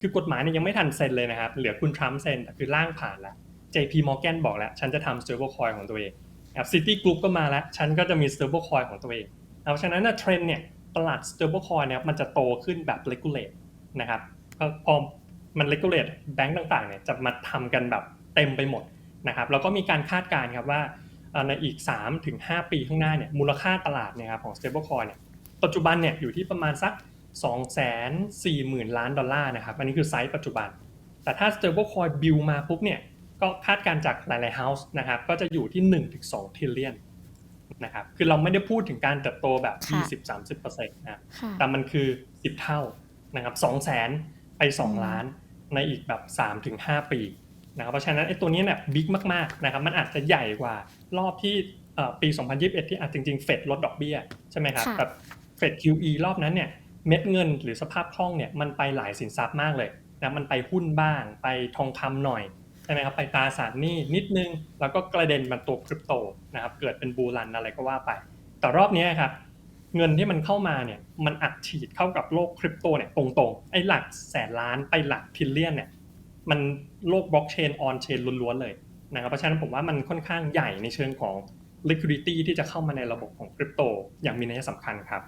คือกฎหมายเนี่ยยังไม่ทันเซ็นเลยนะครับ เหลือคุณทรัมป์เซ็นแต่คือร่างผ่านแล้ว JP Morgan บอกแล้ว ฉันจะทำ stablecoin ของตัวเองครับ City Group ก็มาแล้ว ฉันก็จะมี stablecoin ของตัวเองเพราะฉะนั้นเทรนด์เนี่ยตลาด stablecoin เนี่ยมันจะโตขึ้นแบบ regulate นะครับพอมัน regulate แบงก์ต่างๆเนี่ยจะมาทำกันแบบเต็มไปหมดนะครับแล้วก็มีการคาดการณ์ครับว่าเอ่อในอีก 3-5 ปีข้างหน้าเนี่ยมูลค่าตลาดเนี่ยครับของ stablecoin เนี่ยปัจจุบันเนี่ยอยู่ที่ประมาณสัก 240,000 ล้านดอลลาร์นะครับ อันนี้คือไซส์ปัจจุบัน แต่ถ้า stablecoin build มาปุ๊บเนี่ย ก็คาดการณ์จากหลายๆ house นะครับ ก็จะอยู่ที่ 1-2 trillion นะครับ คือเราไม่ได้พูดถึงการเติบโตแบบค่ะ20-30%นะครับค่ะแต่มันคือ 10 เท่านะครับ200,000 ไป 2 ล้านในอีกแบบ 3-5 ปีนะครับ เพราะฉะนั้นไอ้ตัวนี้เนี่ยบิ๊กมากๆนะครับ มันอาจจะใหญ่กว่ารอบที่เอ่อปี 2021 ที่อาจจริงๆ เฟดลดดอกเบี้ยใช่ไหมครับค่ะแบบเฟด QE รอบนั้นเนี่ย เม็ดเงินหรือสภาพคล่องเนี่ยมันไปหลายสินทรัพย์มากเลยนะมันไปหุ้นบ้าง ไปทองคำหน่อยใช่ไหมครับไปตราสารหนี้นิดนึง แล้วก็กระเด็นมาตัวคริปโตนะครับเกิดเป็นบูรันอะไรก็ว่าไป แต่รอบนี้ครับเงินที่มันเข้ามาเนี่ยมันอัดฉีดเข้ากับโลกคริปโตเนี่ยตรงๆไอ้หลักแสนล้านไปหลักทิลเลียนเนี่ยมันโลกบล็อกเชนออนเชนล้วนๆเลยนะครับเพราะฉะนั้นผมว่ามันค่อนข้างใหญ่ในเชิงของ liquidity ที่จะเข้ามาในระบบของคริปโตอย่างมีนัยสำคัญครับ